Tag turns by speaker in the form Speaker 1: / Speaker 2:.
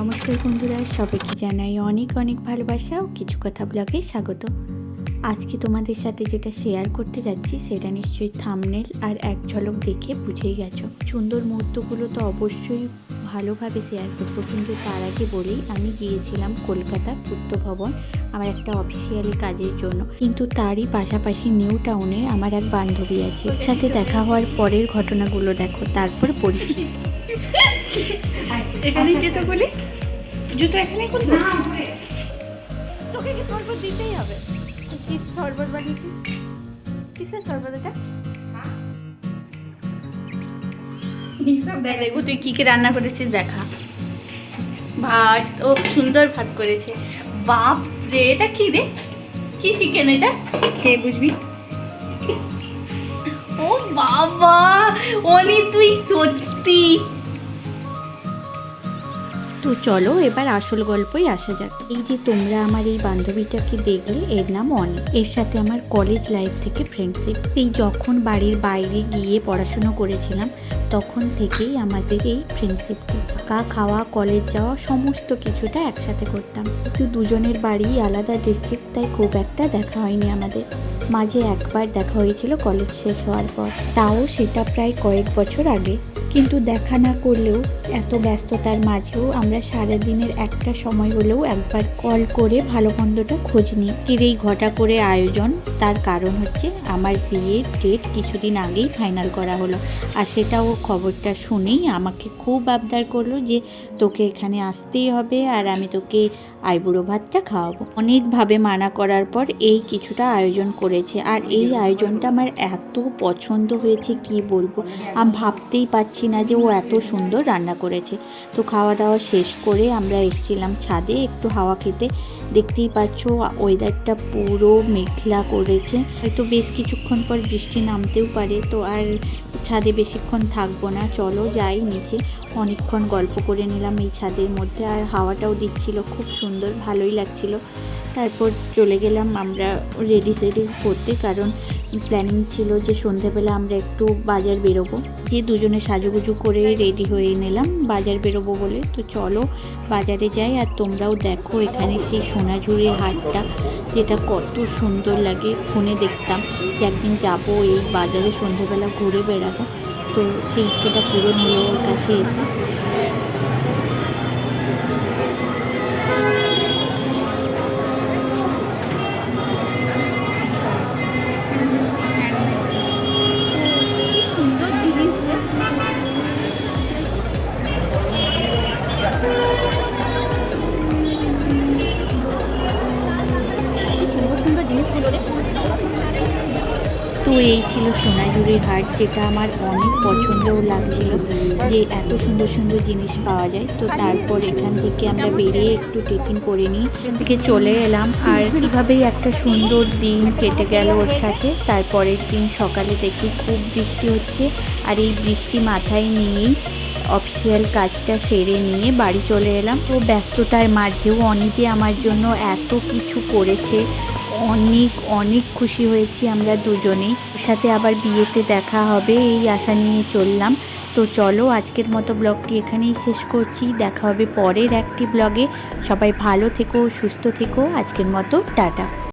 Speaker 1: নমস্কার বন্ধুরা, সবাইকে জানাই অনেক অনেক ভালোবাসা ও কিছু কথা ব্লগে স্বাগত। আজকে তোমাদের সাথে যেটা শেয়ার করতে যাচ্ছি, সেটা নিশ্চয়ই থামনেল আর এক ঝলক দেখে বুঝেই গেছো। সুন্দর মুহূর্তগুলো তো অবশ্যই ভালোভাবে শেয়ার করব, কিন্তু তার আগে বলি আমি গিয়েছিলাম কলকাতা পূর্ত ভবন আমার একটা অফিসিয়ালি কাজের জন্য। কিন্তু তারই পাশাপাশি নিউ টাউনে আমার এক বান্ধবী আছে। সাথে দেখা হওয়ার পরের ঘটনাগুলো দেখো, তারপর পড়ছি
Speaker 2: এখানে জুতো বলি? জুতো এখানে খুলবো? তোকে কি শরবত দিতেই হবে? কি শরবত বানিয়েছি? কিসের শরবত এটা? দেখ দেখব তুই কি কি রান্না করেছিস দেখা। ভাত ও সুন্দর ভাত করেছে। বাপ রে এটা কি রে? কি চিকেন এটা? খেয়ে বুঝবি? ও বাবা অলি তুই সত্যি।
Speaker 1: তো চলো এবার আসল গল্পই আসা যাক। এই যে তোমরা আমার এই বান্ধবীটাকে দেখলে, এর নাম অনেক। এর সাথে আমার কলেজ লাইফ থেকে ফ্রেন্ডশিপ এই যখন বাড়ির বাইরে গিয়ে পড়াশুনো করেছিলাম তখন থেকেই আমাদের এই ফ্রেন্ডশিপটা থাকা, খাওয়া কলেজ যাওয়া, সমস্ত কিছুটা একসাথে করতাম। কিন্তু দুজনের বাড়ি আলাদা ডিস্ট্রিক্ট তাই খুব একটা দেখা হয়নি আমাদের। মাঝে একবার দেখা হয়েছিল কলেজ শেষ হওয়ার পর। তাও সেটা প্রায় কয়েক বছর আগে। কিন্তু দেখা না করলেও এত ব্যস্ততার মাঝেও আমরা সারাদিনের একটা সময় হলেও একবার কল করে ভালো মন্দটা খোঁজ নিই। এর এই ঘটা করে আয়োজন, তার কারণ হচ্ছে আমার বিয়ের ডেট কিছুদিন আগেই ফাইনাল করা হলো। আর সেটাও খবরটা শুনেই আমাকে খুব আবদার করল যে তোকে এখানে আসতেই হবে আর আমি তোকে আইবুড়ো ভাতটা খাওয়াবো। অনেকভাবে মানা করার পর এই কিছুটা আয়োজন করেছে আর এই আয়োজনটা আমার এত পছন্দ হয়েছে কি বলব? আমি ভাবতেই পারছি না যে ও এত সুন্দর রান্না করেছে। তো খাওয়া দাওয়া শেষ করে আমরা এসেছিলাম ছাদে একটু হাওয়া খেতে। দেখতেই পাচ্ছ ওয়েদারটা পুরো মেঘলা করেছে। হয়তো বেশ কিছুক্ষণ পর বৃষ্টি নামতেও পারে। তো আর ছাদে বেশিক্ষণ থাকব না। চলো যাই নিচে। অনেকক্ষণ গল্প করে নিলাম এই ছাদের মধ্যে। আর হাওয়াটাও দিচ্ছিল খুব সুন্দর, ভালোই লাগছিল। তারপর চলে গেলাম আমরা রেডি সেডি করতে কারণ প্ল্যানিং ছিল যে সন্ধেবেলা আমরা একটু বাজার বেরোবো। যে দুজনে সাজুগুজু করে রেডি হয়ে নিলাম। বাজার বেরোবো বলে। তো চলো বাজারে যাই আর তোমরাও দেখো এখানে সেই সোনাঝুরির হাটটা, যেটা কত সুন্দর লাগে। ফোনে দেখতাম যে একদিন যাব এই বাজারে সন্ধেবেলা ঘুরে বেড়াবো। তো সেই ইচ্ছেটা পূরণ হলো ওর কাছে এসে। তো এই ছিল সোনাঝুরির হাট, যেটা আমার অনেক পছন্দও লাগছিল যে এত সুন্দর সুন্দর জিনিস পাওয়া যায়। তো তারপর এখান থেকে আমরা বেরিয়ে একটু টিফিন করে নিই। থেকে চলে এলাম আর এভাবেই একটা সুন্দর দিন কেটে গেল ওর সাথে। তারপরের দিন সকালে দেখি খুব বৃষ্টি হচ্ছে আর এই বৃষ্টি মাথায় নিয়েই অফিসিয়াল কাজটা সেরে নিয়ে বাড়ি চলে এলাম। তো ব্যস্ততার মাঝেও অনেকে আমার জন্য এত কিছু করেছে। অনেক অনেক খুশি হয়েছি আমরা দুজনেই। ওর সাথে আবার বিয়েতে দেখা হবে, এই আশা নিয়ে চললাম। তো চলো, আজকের মতো ব্লগটি এখানেই শেষ করছি। দেখা হবে পরের একটি ব্লগে। সবাই ভালো থেকো, সুস্থ থেকো। আজকের মতো, টাটা।